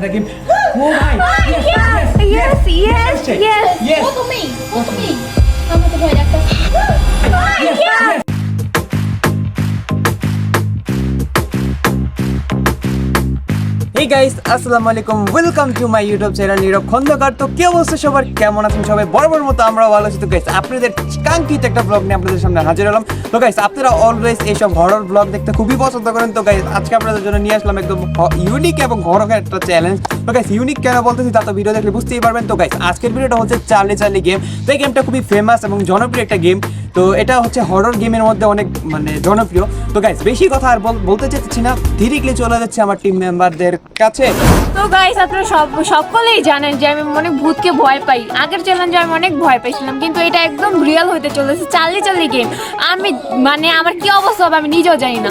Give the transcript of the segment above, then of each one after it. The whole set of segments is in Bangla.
start Guys, আসসালামু আলাইকুম welcome to my YouTube channel Nirob Khandakar তো কি অবস্থা সবার? কেমন আছেন সবাই? বরাবর মতো আমরা ভালো আছি। তো গাইস আপনাদের কাঙ্ক্ষিত একটা ব্লগ নিয়ে আপনাদের সামনে হাজির হলাম। তো গাইস আপনারা অলওয়েজ এইসব হরর ব্লগ দেখতে খুবই পছন্দ করেন। তো গাইস আজকে আপনাদের জন্য নিয়ে আসলাম একদম ইউনিক এবং ঘরোয়া একটা চ্যালেঞ্জ তো গাইস ইউনিক কেন বলতেছি তা তো ভিডিও দেখলে বুঝতেই পারবেন। তো গাইস আজকের ভিডিওটা হচ্ছে চার্লি চার্লি গেম তো এই গেমটা খুবই ফেমাস এবং জনপ্রিয় একটা গেম তো এটা হচ্ছে হরর গেমের মধ্যে অনেক মানে জনপ্রিয়। তো গাইস বেশি কথা আর বল- বলতে চাচ্ছি না ধীরে চলে যাচ্ছে আমার টিম মেম্বারদের কাছে। তো গাইস আপনারা সব সকলেই জানেন যে আমি অনেক ভূতকে ভয় পাই। আগের চ্যালেঞ্জে আমি অনেক ভয় পাইছিলাম, কিন্তু এটা একদম রিয়েল হতে চলেছে চাল্লি চাল্লি গেম আমি মানে আমার কি অবস্থা হবে আমি নিজেও জানি না।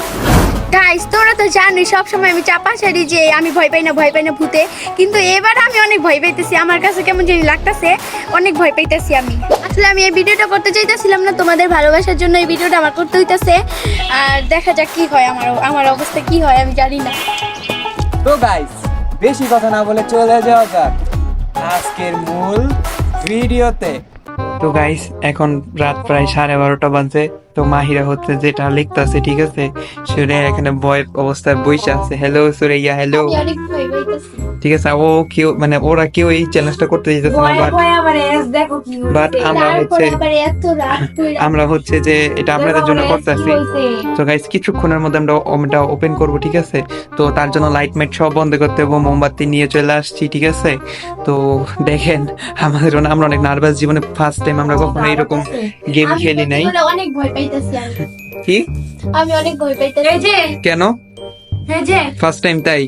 গাইস তোরা তো জানিস সবসময় আমি চাপা সারি যে আমি ভয় পাই না ভয় পাই না ভূতে। কিন্তু এবার আমি অনেক ভয় পাইতেছি। আমার কাছে কেমন জানি লাগতেছে অনেক ভয় পাইতেছি আমি। আসলে আমি এই ভিডিওটা করতে চাইতেছিলাম না তোমাদের ভালোবাসার জন্য এই ভিডিওটা আমার করতে হইতাছে। আর দেখা যাক কি হয় আমার আমার অবস্থা কি হয় আমি জানি না। তো গাইস বেশি কথা না বলে চলে যাওয়া যাক। আজকের মূল ভিডিওতে। তো গাইস এখন রাত প্রায় সাড়ে বারোটা বাজে। তো মাহিরা হচ্ছে যেটা লিখতেছে ঠিক আছে? সুরে এখানে বয় অবস্থায় বইসে আছে। হ্যালো সুরেইয়া হ্যালো ঠিক আছে ও কেউ মানে ওরা কেউ এই চ্যালেঞ্জটা করতে দিতেছে না বাট বাট আমরা হচ্ছে আমরা হচ্ছে যে এটা আপনাদের জন্য করতেছি। তো গাইস কিছুক্ষণের মধ্যে আমরা ওটা ওপেন করব ঠিক আছে? তো তার জন্য লাইট মাইট সব বন্ধ করতে হবে মোমবাতি নিয়ে চলে আসছি ঠিক আছে? তো দেখেন আমাদের আমরা অনেক নার্ভাস জীবনে ফার্স্ট টাইম আমরা কখনো এরকম গেম খেলি নাই। অনেক ভয় পাইতেছি কি? আমি অনেক ভয় পাইতেছি। এই যে। কেন? এই যে। ফার্স্ট টাইম তাই?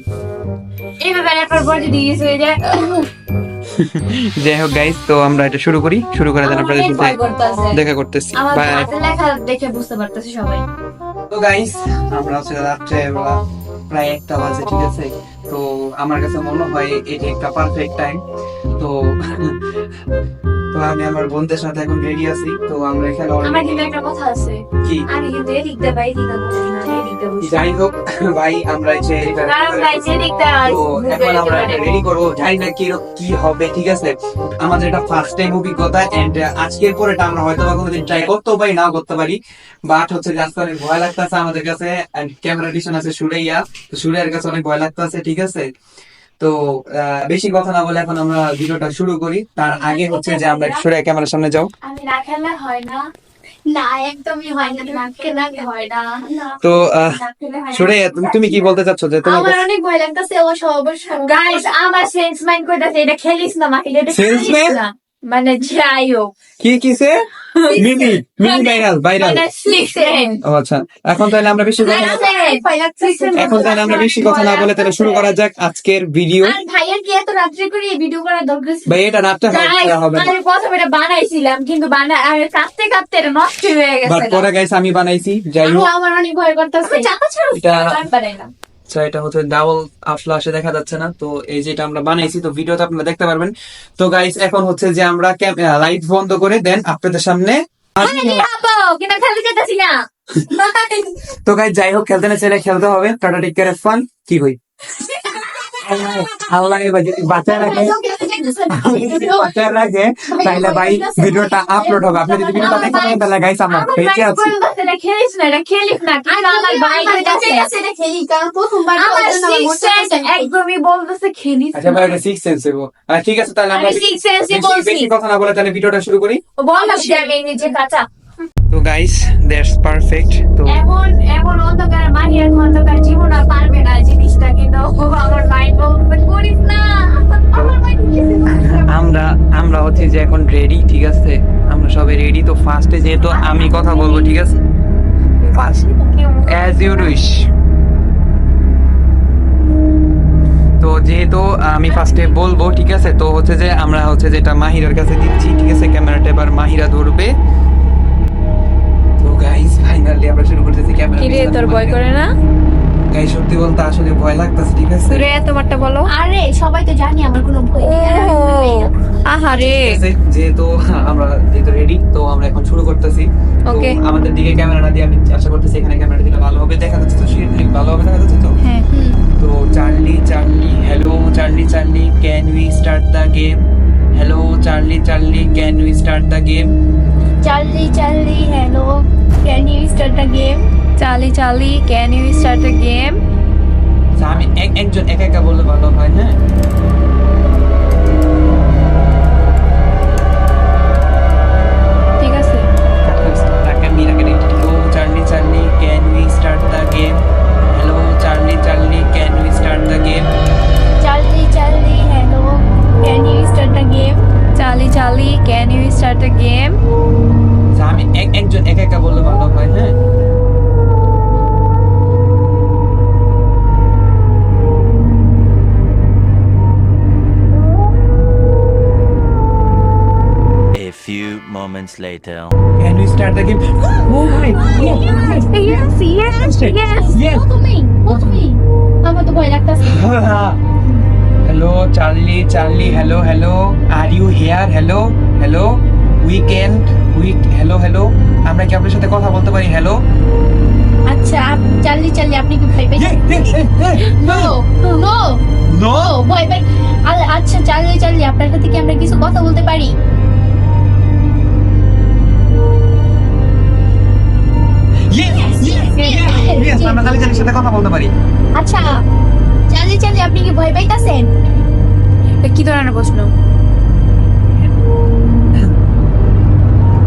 এই ব্যাপারে একবার বলে দিয়েছে এই যে যাই হোক গাইস তো আমরা এটা শুরু করি। শুরু করে দেন আমার আপনাদের সাথে দেখা করতেছি। বাই লেখা দেখে বুঝতে পারতেছি সবাই। তো গাইস আমরা হচ্ছে রাত্রে বেলা প্রায় একটা বাজে ঠিক আছে? তো আমার কাছে মনে হয় এটি একটা পারফেক্ট টাইম তো তো আমি আমার বন্ধুদের সাথে এখন রেডি আছি তো আমরা এখানে আমার কিন্তু একটা কথা আছে। কি? আমি কিন্তু এদিক দিয়ে বাই দিকে বসি না এদিক দিয়ে বসি যাই হোক ভাই আমরা যে এটা এখন আমরা রেডি করব। জানি না কি কি হবে ঠিক আছে? আমাদের এটা ফার্স্ট টাইম অভিজ্ঞতা এন্ড আজকের পরে এটা আমরা হয়তো বা কোনোদিন ট্রাই করতেও পারি নাও করতে পারি। বাট হচ্ছে আজকে অনেক ভয় লাগতেছে আমাদের কাছে এন্ড ক্যামেরা ডিশন আছে সুরাইয়া। তো সুরাইয়ার কাছে অনেক ভয় লাগতেছে ঠিক আছে? তো বেশি কথা না বলে এখন আমরা ভিডিওটা শুরু করি। তার আগে হচ্ছে যে আমরা সরে ক্যামেরার সামনে যাও। আমি না খেলা হয় না। তো তুমি কি বলতে চাচ্ছ যে তোমার অনেক ভয় লাগতেছে ও গাইস আমার সেন্স মাইন্ড কইতাছে এটা খেলিস না মা এটা খেলিস না। মানে যাই হোক কি কিসে মিনি মিনি ভাইরাল ভাইরাল মানে ও আচ্ছা। এখন তাহলে আমরা বেশি কথা না এখন তাহলে আমরা বেশি কথা না বলে তাহলে শুরু করা যাক আজকের ভিডিও আর ভাইয়ার কি এত রাত্রে করে এই ভিডিও করার দরকার ভাই এটা রাতটা হবে না। আমি প্রথমে এটা বানাইছিলাম কিন্তু বানা আমি কাঁদতে কাঁদতে এটা নষ্ট হয়ে বাট গেছে। পরে গাইস আমি বানাইছি যাই হোক। আমার অনেক ভয় করতেছে। চাপা ছাড়ো এটা বানাইলাম। আচ্ছা এটা হচ্ছে ডাবল আফলাশে দেখা যাচ্ছে না। তো এই যেটা আমরা বানাইছি তো ভিডিওতে আপনারা দেখতে পারবেন। তো গাইস এখন হচ্ছে যে আমরা লাইট বন্ধ করে দেন আপনাদের সামনে। তো গাইস যাই হোক খেলতে না ছেলে খেলতে হবে। টাটা টেক কেয়ার ফান কি হই আল্লাহ বাচ্চারা বাঁচায় রাখে। ভাই ভিডিওটা আপলোড হবে আপনি যদি ভিডিওটা দেখতে পারেন তাহলে গাইস আমার আছি। খেলিস না এটা খেলিস না। কিন্তু আমার ভাই কইতাছে এটা খেলি কারণ প্রথমবার আমার ওর জন্য আমার সিক্স সেন্স একদমই বলতেছে খেলিস আচ্ছা ভাই সিক্স সেন্স হইব ঠিক আছে তাহলে আমরা বলছি। বেশি কথা না বলে তাহলে ভিডিওটা শুরু করি। আমি নিজে কাঁচা। তো গাইস দ্যাটস পারফেক্ট তো এমন এমন অন্ধকার মাহিয়ার অন্ধকার জীবন আর পারবে না জিনিসটা কিন্তু আমার মাইন্ড বলতে করিস না আমার মাইন্ড কিছু আমরা আমরা হচ্ছে যে এখন রেডি ঠিক আছে? আমরা সবাই রেডি তো ফার্স্টে যেহেতু আমি কথা বলব ঠিক আছে? ফার্স্ট অ্যাজ ইউ উইশ তো যেহেতু আমি ফার্স্টে বলব ঠিক আছে? তো হচ্ছে যে আমরা হচ্ছে যেটা মাহিরার কাছে দিচ্ছি ঠিক আছে? ক্যামেরাটা এবার মাহিরা ধরবে। তো গাইস ফাইনালি আমরা শুরু করতেছি ক্যামেরা কিরে তোর ভয় করে না? গাইস সত্যি বলতে আসলে ভয় লাগতেছে ঠিক আছে? সুরে তোমারটা বলো। আরে সবাই তো জানি আমার কোনো ভয় নেই। আহারে। যেহেতু আমরা যেহেতু রেডি তো আমরা এখন শুরু করতেছি। Okay. আমাদের দিকে ক্যামেরা দিয়ে আমি আশা করতেছি এখানে ক্যামেরা দিলে ভালো হবে। দেখা যাচ্ছে তো সেটা ভালো হবে দেখা যাচ্ছে তো? হ্যাঁ। তো Charlie Charlie hello Charlie Charlie can we start the game hello Charlie Charlie can we start the game Charlie Charlie hello can you start the game Charlie Charlie can you start the game আমি এক একজন একা একা বললে ভালো হয় হ্যাঁ? ঠিক আছে। Charlie Charlie can we start the game hello Charlie Charlie can we start the game Charlie Charlie hello can you start the game Charlie Charlie can you start the game আমি এক একজন একা একা বললে ভালো হয় হ্যাঁ? Moments later. Can we start the game? Oh my! Yes, yes, yes. Yes. তুমি তুমি আমার তো ভয় লাগতাছে hello, Charlie, Charlie. Hello, hello. Are you here? Hello, hello. We can. We. Hello, hello. আমরা কি আপনার সাথে কথা বলতে পারি হ্যালো আচ্ছা আপ- চার্লি চার্লি আপনি কি ভয় পাইছেন নো নো নো ভয় পাই আচ্ছা চার্লি চার্লি আপনার সাথে কি আমরা কিছু কথা বলতে পারি আমরা চার্লি চার্লির সাথে কথা বলতে পারি আচ্ছা আপনি কি ভয় পাইতাছেন? কি ধরনের প্রশ্ন?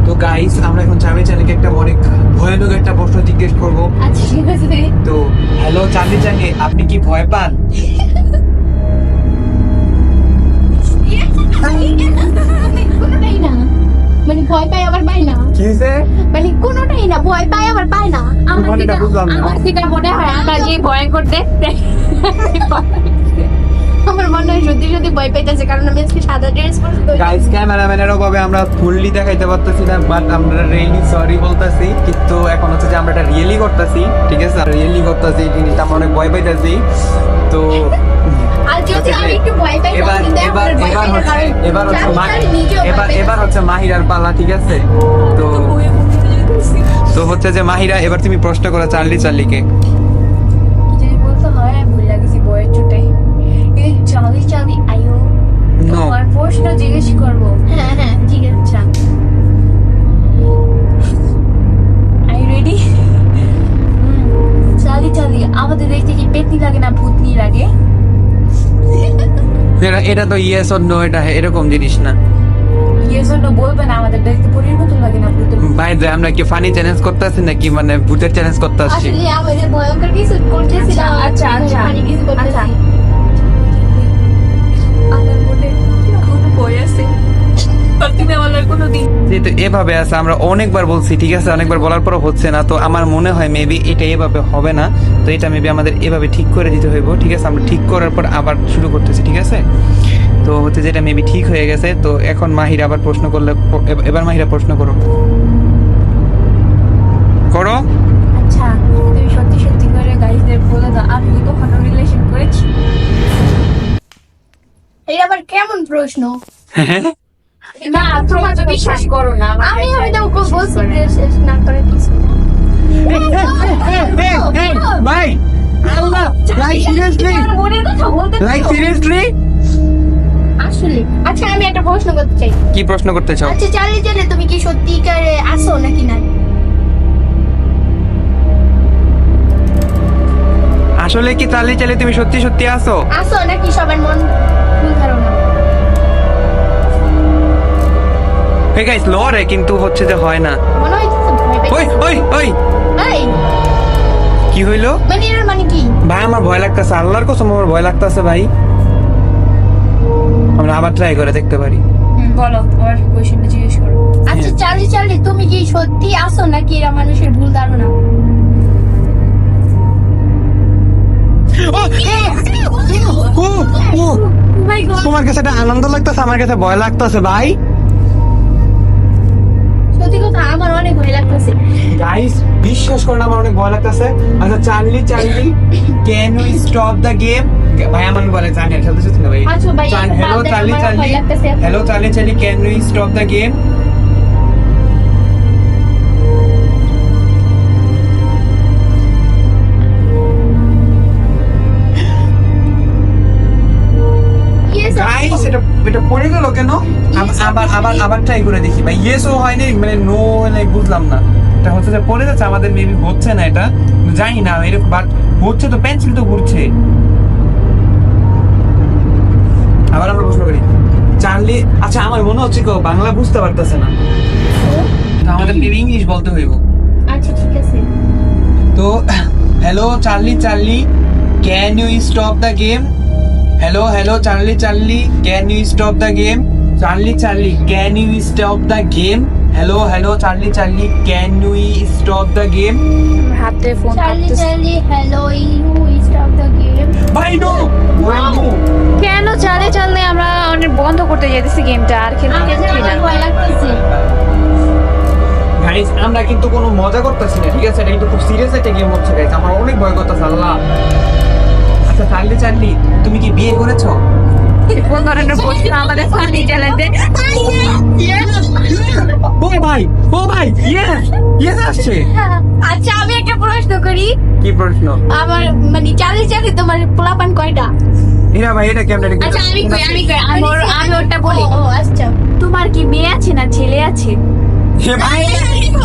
তো গাইস আমরা এখন চার্লি চার্লিকে একটা অনেক ভয়ানক একটা প্রশ্ন জিজ্ঞেস করব। আচ্ছা ঠিক আছে। তো হ্যালো চার্লি চার্লি আপনি কি ভয় পান? মানে ভয় পাই আবার পাই না। কি হয়েছে মানে কোনোটাই না ভয় পাই আবার পাই না। আমার থেকে আমার থেকে মনে হয় আমরা যে ভয়ঙ্কর দেখতে আমার মনে হয় সত্যি সত্যি ভয় পাইতেছে কারণ আমি আজকে সাদা ড্রেস পরছি তো গাইস ক্যামেরাম্যানের অভাবে আমরা ফুললি দেখাইতে পারতেছি না বাট আমরা রিয়েলি সরি বলতেছি কিন্তু এখন হচ্ছে যে আমরা এটা রিয়েলি করতেছি ঠিক আছে? রিয়েলি করতেছি জিনিসটা আমরা অনেক ভয় পাইতেছি। তো এবার এবার হচ্ছে মাহিরার পালা ঠিক আছে? তো তো হচ্ছে যে মাহিরা এবার তুমি প্রশ্ন করো চার্লি চার্লিকে। চালি চালি আয়ো তোমার প্রশ্ন জিজ্ঞেস করব। এটা এটা তো ইয়েস অর নো এটা এরকম জিনিস না। ইয়ে আমাদের দেখতে পরীর মতো লাগে না ভাই যে আমরা কি ফানি চ্যালেঞ্জ করতেছি নাকি মানে ভূতের চ্যালেঞ্জ করতে আসছি আসলে আমাদের ভয়ঙ্কর কিছু করতেছি আচ্ছা, আচ্ছা, আচ্ছা। কিছু করতেছি। তুমি আমার কোনো দিন যেহেতু এভাবে আছে আমরা অনেকবার বলছি ঠিক আছে? অনেকবার বলার পরও হচ্ছে না তো আমার মনে হয় মেবি এটা এভাবে হবে না। তো এটা মেবি আমাদের এভাবে ঠিক করে দিতে হইব ঠিক আছে? আমরা ঠিক করার পর আবার শুরু করতেছি ঠিক আছে? তো হচ্ছে যেটা মেবি ঠিক হয়ে গেছে তো এখন মাহিরা আবার প্রশ্ন করলে এবার মাহিরা প্রশ্ন করো। করো। আচ্ছা তুমি সত্যি সত্যি করে গাইজদের বলে দাও আমি কি কখনো রিলেশন করেছি? এটা আবার কেমন প্রশ্ন? না তোমরা তো বিশ্বাস করো না আমি আমি তো বলছি। শেষ না করে কিছু ভাই আল্লাহ লাইক সিরিয়াসলি আমার মনের কথা বলতে লাইক সিরিয়াসলি আসলে। আচ্ছা আমি একটা প্রশ্ন করতে চাই। কি প্রশ্ন করতে চাও? আচ্ছা তুমি কি সত্যিকারে আসো নাকি নাই? আসলে কি চালি চালি তুমি সত্যি সত্যি আসো আসো নাকি সবার মন ভুল ধারণা? হে গাইস লরে কিন্তু হচ্ছে যে হয় না। ওই ওই ওই। কি হইল? মানে এর মানে কি? ভাই আমার ভয় লাগতেছে। আল্লাহর কসম আমার ভয় লাগতেছে ভাই। আমরা আবার ট্রাই করে দেখতে পারি। বলো তোমার জিজ্ঞেস করো। আচ্ছা চার্লি চার্লি তুমি কি সত্যি আসো নাকি এরা মানুষের ভুল ধারণা? গড তোমার কাছে একটা আনন্দ লাগতেছে আমার কাছে ভয় লাগতেছে ভাই। সত্যি কথা আমার অনেক ভয় লাগতেছে। গাইস বিশ্বাস করেন আমার অনেক ভয় লাগতেছে। আচ্ছা Charlie Charlie can we stop the game ভাই আমার বলে জানি খেলতে না ভাই। আচ্ছা hello Charlie Charlie hello Charlie Charlie can we stop the game এটা পড়ে গেল কেন? আবার আবার আবার ট্রাই করে দেখি। ভাই ইয়েসও হয়নি মানে নো মানে বুঝলাম না। এটা হচ্ছে যে পড়ে যাচ্ছে আমাদের মেবি হচ্ছে না এটা। জানি না এরকম বাট হচ্ছে তো পেন্সিল তো ঘুরছে। আবার আমরা প্রশ্ন করি। চার্লি আচ্ছা আমার মনে হচ্ছে কেউ বাংলা বুঝতে পারতেছে না। তো আমাদের মেবি ইংলিশ বলতে হইব। আচ্ছা ঠিক আছে। তো hello Charlie Charlie can you stop the game hello hello Charlie Charlie can you stop the game Charlie Charlie can you stop the game hello hello Charlie Charlie can you stop the game হাতে phone Charlie Charlie hello you stop the game ভাই নো কেন চালে চালে আমরা অনেক বন্ধ করতে যেতেছি গেমটা আর খেলতে আমার চাচ্ছি না। গাইস আমরা কিন্তু কোনো মজা করতেছি না ঠিক আছে? এটা কিন্তু খুব সিরিয়াস একটা গেম হচ্ছে গাইস আমার অনেক ভয় করতেছে আল্লাহ। আচ্ছা চার্লি চার্লি তুমি কি বিয়ে করেছ? কোন ধরনের প্রশ্ন আমাদের ফানি ও ভাই ও ভাই ইয়েস ইয়েস আসছে। আচ্ছা আমি একটা প্রশ্ন করি। কি প্রশ্ন? আমার মানে তোমার পোলাপান কয়টা? হীরা ভাই এটা কেমন আচ্ছা আমি কই আমি কই আমি আমি ওটা বলি। ও আচ্ছা। তোমার কি মেয়ে আছে না ছেলে আছে? ভাই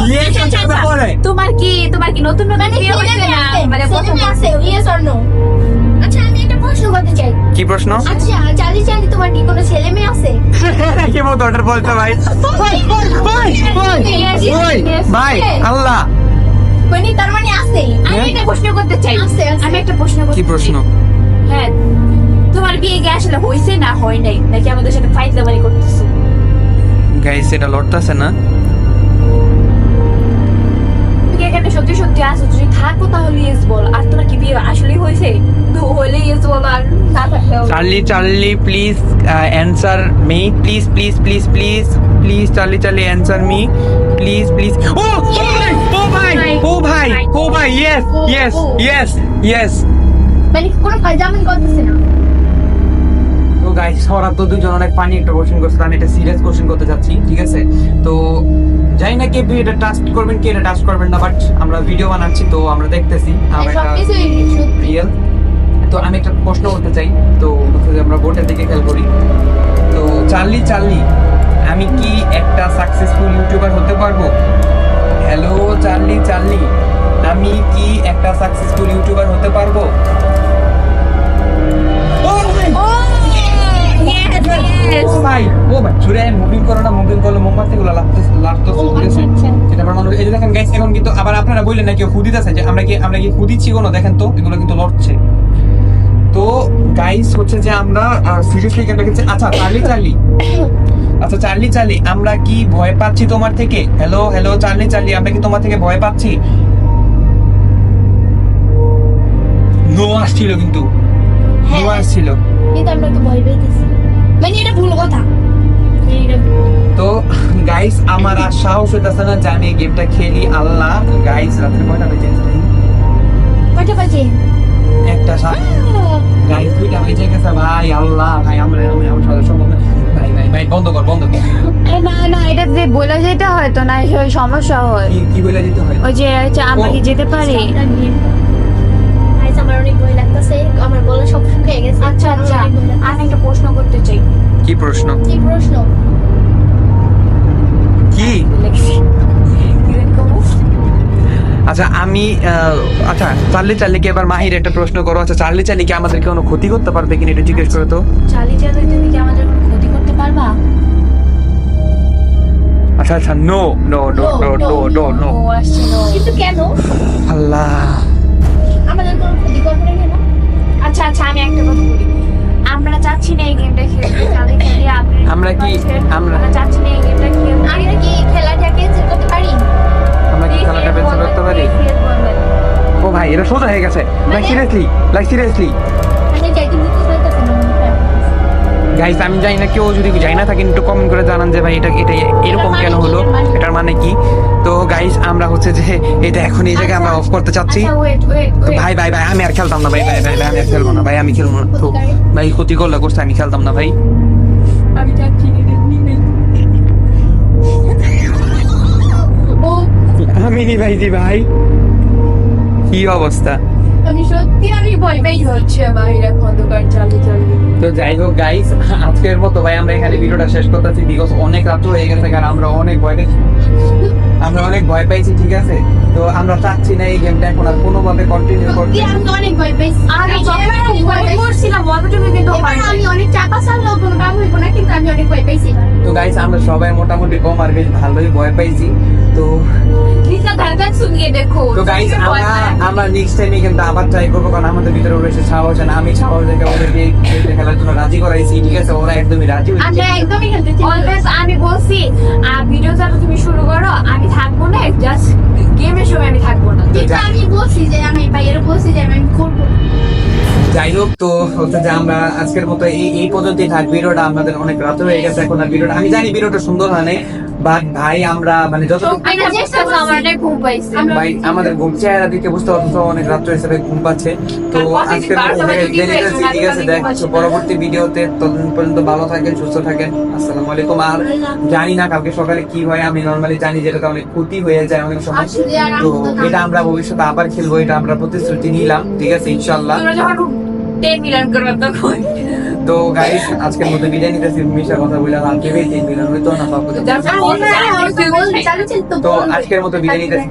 ইয়ে আচ্ছা, আচ্ছা, আচ্ছা। বলে। তোমার কি তোমার কি নতুন নতুন মানে বিয়ে হয়েছে না? মানে প্রথম আছে ইয়েস অর নো প্রশ্ন করতে চাই। কি প্রশ্ন? আচ্ছা চার্লি চার্লি তোমার কি কোনো ছেলে মেয়ে আছে? কি মতো ওটার বলছো ভাই? ভাই ভাই ভাই Yes, yes, ভাই আল্লাহ। মানে তার মানে আছে। আমি হ্যাঁ? একটা প্রশ্ন করতে চাই। আছে, আছে। আমি একটা প্রশ্ন করতে কি প্রশ্ন? হ্যাঁ তোমার বিয়ে কি আসলে হয়েছে না হয় নাই? নাকি আমাদের সাথে ফাইট লামারি করতেছো? গাইস এটা লড়তাছে না। তুমি এখানে সত্যি সত্যি আসো থাকো তাহলে ইয়েস বল। আর তোমার কি বিয়ে আসলেই হয়েছে? তো হলে ইয়েস বলো আর না থাকলেও। Charlie Charlie please answer me please please please please please Charlie Charlie answer me please please ও ও ভাই ও ভাই ও ভাই ইয়েস ইয়েস ইয়েস ইয়েস মানে কোনো ফাইজামিন করতেছে না। তো গাইস ওরা তো দুজন অনেক পানি একটা কোশ্চেন করছে আমি এটা সিরিয়াস কোশ্চেন করতে যাচ্ছি ঠিক আছে? তো জানি না কে এটা টাস্ক করবেন কে এটা টাস্ক করবেন না বাট আমরা ভিডিও বানাচ্ছি তো আমরা দেখতেছি। রিয়েল তো আমি একটা প্রশ্ন করতে চাই তো আমরা বোর্ডের দিকে খেয়াল করি। তো চার্লি চার্লি আমি কি একটা সাকসেসফুল ইউটিউবার হতে পারব? হ্যালো চার্লি চার্লি আমি কি একটা সাকসেসফুল ইউটিউবার হতে পারব? ও ভাই! ও ভাই ও ভাই ছুড়ে মুভিং করো না মুভিং করলে মোমবাতি গুলো লাগতে লাগতো ও। সেটা মানুষ এই যে দেখেন গাইস এখন কিন্তু আবার আপনারা বললেন না কেউ যে আমরা কি আমরা কি হুদিচ্ছি কোনো দেখেন তো এগুলো কিন্তু লড়ছে। তো গাইস হচ্ছে যে আমরা সিরিয়াসলি কেন রেখেছি আচ্ছা চার্লি চার্লি আচ্ছা চার্লি চার্লি আমরা কি ভয় পাচ্ছি তোমার থেকে? হ্যালো হ্যালো চার্লি চার্লি আমরা কি তোমার থেকে ভয় পাচ্ছি? নো আসছিল কিন্তু। নো হ্যাঁ। আসছিল। কিন্তু আমরা তো ভয় পেয়েছি মানে এটা ভুল কথা। তো গাইস আমার আর সাহস হইতেছে না যে আমি গেমটা খেলি। আল্লাহ গাইস রাত্রে কয়টা বেজে? গেছে? কয়টা বাজে? একটা সাত। গাইস দুইটা বেজে গেছে ভাই আল্লাহ ভাই আমরা আমি আমার সাথে সম্ভব না ভাই ভাই ভাই বন্ধ কর বন্ধ কর। না না এটা যে বলে যেতে হয় তো না সমস্যা হয়। কি বলে দিতে হয়? ওই যে আমরা কি যেতে পারি। আমার অনেক ভয় লাগতেছে আমার গলা সব শুকিয়ে গেছে। আচ্ছা আচ্ছা। আমি একটা প্রশ্ন করতে চাই। কি প্রশ্ন? কি প্রশ্ন? কি? আচ্ছা আমি আচ্ছা চার্লি চার্লিকে এবার মাহির একটা প্রশ্ন করো। আচ্ছা চার্লি চার্লি কি আমাদেরকে কোনো ক্ষতি করতে পারবে কিনা এটা জিজ্ঞেস করো তো। চালি চালি তুমি কি আমাদের কোনো ক্ষতি করতে পারবা? আচ্ছা আচ্ছা no no no no no no no কিন্তু কেন? আল্লাহ। আমাদের কোনো কেন আচ্ছা আচ্ছা আমি একটা কথা বলি। আমরা চাচ্ছি না এই গেমটা খেলতে। চালি চালি আমরা কি- আমরা- চাচ্ছি না এই গেমটা খেলতে। আমরা কি খেলাটা ক্যান্সেল করতে পারি? আমরা কি খেলাটা বেঁচে করতে পারি? ও ভাই এটা সোজা হয়ে গেছে। Like seriously like seriously guys আমি জানি না কেউ যদি জানি না থাকেন একটু কমেন্ট করে জানান যে ভাই এটা এটা এরকম কেন হলো? এটার মানে কি? তো গাইস আমরা হচ্ছে যে এটা এখন এই জায়গায় আমরা অফ করতে চাচ্ছি। আচ্ছা তো ভাই ভাই ভাই আমি আর খেলতাম না ভাই ভাই ভাই ভাই, আমি আর খেলব না ভাই আমি খেলব না। তো ভাই ক্ষতি করলে করছে আমি খেলতাম না ভাই। আমি যাচ্ছি আমি নি ভাই জি ভাই। কি অবস্থা? আমি সত্যি আমি ভয় পাই হচ্ছে বাইরে খন্দকার চালু চালু। তো যাই হোক গাইস আজকের মতো ভাই আমরা এখানে ভিডিওটা শেষ করতেছি বিকজ অনেক রাত হয়ে গেছে কারণ আমরা অনেক ভয় পেয়েছি আমরা অনেক ভয় পাইছি ঠিক আছে? তো আমরা চাচ্ছি না এই গেমটা এখন আর কোনোভাবে কন্টিনিউ করতে। আমি অনেক ভয় পাইছি। আমি আমি যখন এবার অনেক ভয় ভয় করছিলাম অতটুকু কিন্তু আমি অনেক চাপা চাললেও কোনো কাম হইব না কিন্তু আমি অনেক ভয় পাইছি। তো গাইস আমরা সবাই মোটামুটি কম আর বেশ ভালোই ভয় পাইছি। তো। নিশা ধারদার শুনিয়ে দেখো। তো গাইস আমরা আমরা নেক্সট টাইমে কিন্তু আবার ট্রাই করব কারণ আমাদের ভিতরে ওরা এসে সাহস না। আমি সাহস ওদেরকে খেলতে খেলার জন্য রাজি করাইছি ঠিক আছে? ওরা একদমই রাজি হয়েছে একদমই খেলতে অলওয়েজ আমি বলছি আর ভিডিও তুমি শুরু করো আমি থাকব না জাস্ট গেমের সময় আমি থাকব না। কিন্তু আমি বলছি যে আমি ভাইয়ের বলছি যে আমি করব। যাই হোক তো হচ্ছে যে আমরা আজকের মতো এই এই পর্যন্তই থাক। ভিডিওটা আমাদের অনেক রাত হয়ে গেছে এখন আর ভিডিওটা আমি জানি ভিডিওটা সুন্দর হয় নাই বাট ভাই আমরা মানে যত পাইছে। ভাই আমাদের ঘুম চেহারা দিকে বুঝতে অনেক রাত্র হিসেবে ঘুম পাচ্ছে। তো নিতেছি, ঠিক আছে দেখছ পরবর্তী ভিডিওতে ততদিন পর্যন্ত ভালো থাকেন সুস্থ থাকেন আসসালামু আলাইকুম। আর জানি না কালকে সকালে কি হয় আমি নর্মালি জানি যেটা অনেক ক্ষতি হয়ে যায় অনেক সময়। তো এটা আমরা ভবিষ্যতে আবার খেলব এটা আমরা প্রতিশ্রুতি নিলাম ঠিক আছে ইনশাল্লাহ তোমরা যখন টেন মিলিয়ন করবে তখন। তো গাইস আজকের মতো বিদায় নিতেছি মিশা কথা বলে আর কেবে তিন মিলিয়ন হইতো না সব তো আজকের মতো বিদায় নিতেছি